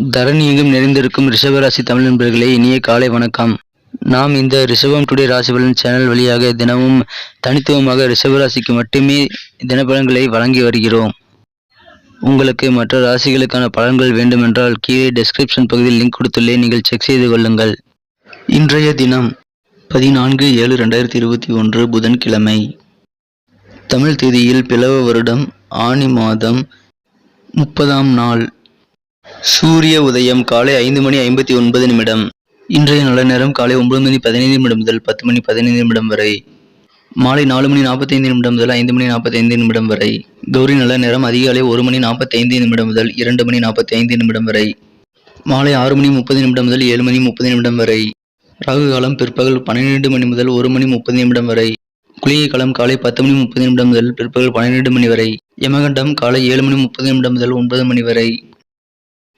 தரணி எங்கும் நிறைந்திருக்கும் ரிஷபராசி தமிழ் நண்பர்களே இனிய காலை வணக்கம். நாம் இந்த ரிஷபம் டுடே ராசி பலன் சேனல் வழியாக தினமும் தனித்துவமாக ரிஷபராசிக்கு மட்டுமே தினப்பலன்களை வழங்கி வருகிறோம். உங்களுக்கு மற்ற ராசிகளுக்கான பலன்கள் வேண்டுமென்றால் கீழே டெஸ்கிரிப்ஷன் பகுதியில் லிங்க் கொடுத்துள்ளே நீங்கள் செக் செய்து கொள்ளுங்கள். இன்றைய தினம் பதினான்கு ஏழு ரெண்டாயிரத்தி இருபத்தி ஒன்று புதன்கிழமை. தமிழ் தேதியில் பிளவ வருடம் ஆனி மாதம் முப்பதாம் நாள் சூரிய உதயம் காலை ஐந்து மணி ஐம்பத்தி ஒன்பது நிமிடம். இன்றைய நல்ல நேரம் காலை ஒன்பது மணி பதினைந்து நிமிடம் முதல் பத்து மணி பதினைந்து நிமிடம் வரை. மாலை நாலு மணி நாற்பத்தைந்து நிமிடம் முதல் ஐந்து மணி நாற்பத்தைந்து நிமிடம் வரை. கௌரி நல்ல நேரம் அதிகாலை ஒரு மணி நாற்பத்தைந்து நிமிடம் முதல் இரண்டு மணி நாற்பத்தி ஐந்து நிமிடம் வரை. மாலை ஆறு மணி முப்பது நிமிடம் முதல் ஏழு மணி முப்பது நிமிடம் வரை. ராகு காலம் பிற்பகல் பன்னிரெண்டு மணி முதல் ஒரு மணி முப்பது நிமிடம் வரை. குளிகை காலம் காலை பத்து மணி முப்பது நிமிடம் முதல் பிற்பகல் பன்னிரெண்டு மணி வரை. யமகண்டம் காலை ஏழு மணி முப்பது நிமிடம் முதல் ஒன்பது மணி வரை.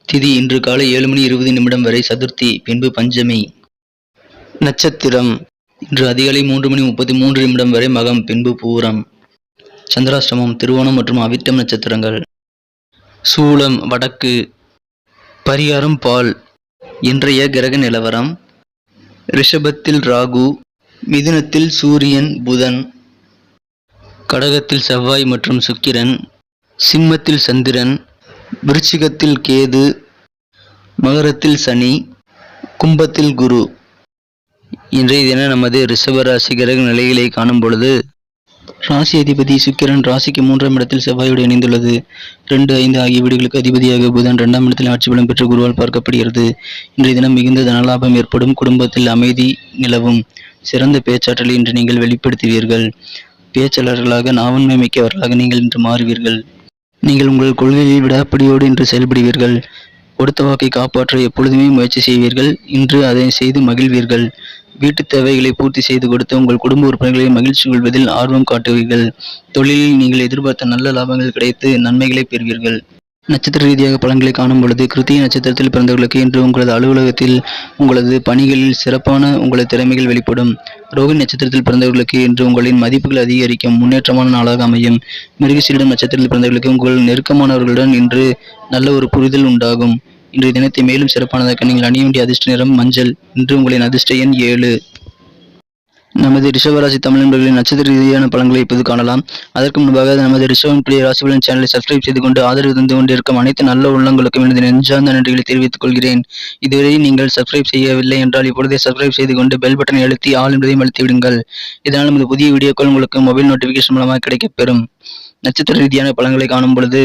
திதி இன்று காலை ஏழு மணி இருபது நிமிடம் வரை சதுர்த்தி பின்பு பஞ்சமி. நட்சத்திரம். இன்று அதிகாலை மூன்று மணி முப்பத்தி மூன்று நிமிடம் வரை மகம் பின்பு பூரம். சந்திராஷ்டமம் திருவோணம் மற்றும் அவிட்டம் நட்சத்திரங்கள். சூலம் வடக்கு. பரிகாரம் பால். இன்றைய கிரக நிலவரம். ரிஷபத்தில் ராகு மிதுனத்தில் சூரியன் புதன். கடகத்தில் செவ்வாய் மற்றும் சுக்கிரன். சிம்மத்தில் சந்திரன். விருச்சிகத்தில் கேது மகரத்தில் சனி கும்பத்தில் குரு. இன்றைய தினம் நமது ரிஷபராசி கிரக நிலைகளை காணும் பொழுது ராசி அதிபதி சுக்கிரன் ராசிக்கு மூன்றாம் இடத்தில் செவ்வாயோடு இணைந்துள்ளது. ரெண்டு ஐந்து ஆகிய வீடுகளுக்கு அதிபதியாக புதன் இரண்டாம் இடத்தில் ஆட்சி பலம் பெற்று குருவால் பார்க்கப்படுகிறது. இன்றைய தினம் மிகுந்த தனலாபம் ஏற்படும் குடும்பத்தில் அமைதி நிலவும். சிறந்த பேச்சாற்றலை இன்று நீங்கள் வெளிப்படுத்துவீர்கள். பேச்சாளர்களாக நாவன்மை மிக்கவர்களாக நீங்கள் இன்று மாறுவீர்கள். நீங்கள் உங்கள் கொள்கையை விடாப்பிடியோடு இன்று செயல்படுவீர்கள். கொடுத்த வாக்கை காப்பாற்ற எப்பொழுதுமே முயற்சி செய்வீர்கள். இன்று அதை செய்து மகிழ்வீர்கள். வீட்டு தேவைகளை பூர்த்தி செய்து கொடுத்து உங்கள் குடும்ப உறுப்பினர்களை மகிழ்ச்சி கொள்வதில் ஆர்வம் காட்டுவீர்கள். தொழிலில் நீங்கள் எதிர்பார்த்த நல்ல லாபங்கள் கிடைத்து நன்மைகளை பெறுவீர்கள். நட்சத்திர ரீதியாக பலன்களை காணும் பொழுது கிருத்திய நட்சத்திரத்தில் பிறந்தவர்களுக்கு இன்று உங்களது அலுவலகத்தில் உங்களது பணிகளில் சிறப்பான உங்களது திறமைகள் வெளிப்படும். ரோகிணி நட்சத்திரத்தில் பிறந்தவர்களுக்கு இன்று உங்களின் மதிப்புகள் அதிகரிக்கும். முன்னேற்றமான நாளாக அமையும். மிருகசீரிடம் நட்சத்திரத்தில் பிறந்தவர்களுக்கு உங்கள் நெருக்கமானவர்களுடன் இன்று நல்ல ஒரு புரிதல் உண்டாகும். இன்றைய தினத்தை மேலும் சிறப்பானதாக நீங்கள் அணிய வேண்டிய அதிர்ஷ்ட நிறம் மஞ்சள். இன்று உங்களின் அதிர்ஷ்ட எண் ஏழு. நமது ரிஷபராசி தமிழர்களின் நட்சத்திர ரீதியான பலன்களை இப்போது காணலாம். அதற்கு முன்பாக நமது ரிஷபம் பிரிய ராசிபலன் சேனலை சப்ஸ்கிரைப் செய்து கொண்டு ஆதரவு தந்து கொண்டிருக்கும் அனைத்து நல்ல உள்ளங்களுக்கும் எனது நெஞ்சார்ந்த நன்றிகளை தெரிவித்துக் கொள்கிறேன். இதுவரை நீங்கள் சப்ஸ்கிரைப் செய்யவில்லை என்றால் இப்பொழுதே சப்ஸ்கிரைப் செய்து கொண்டு பெல் பட்டனை அழுத்தி ஆள் என்பதையும் அழுத்தி விடுங்கள். இதனால் நமது புதிய வீடியோக்கள் உங்களுக்கு மொபைல் நோட்டிபிகேஷன் மூலமாக கிடைக்கப்பெறும் நட்சத்திர ரீதியான பலன்களை காணும் பொழுது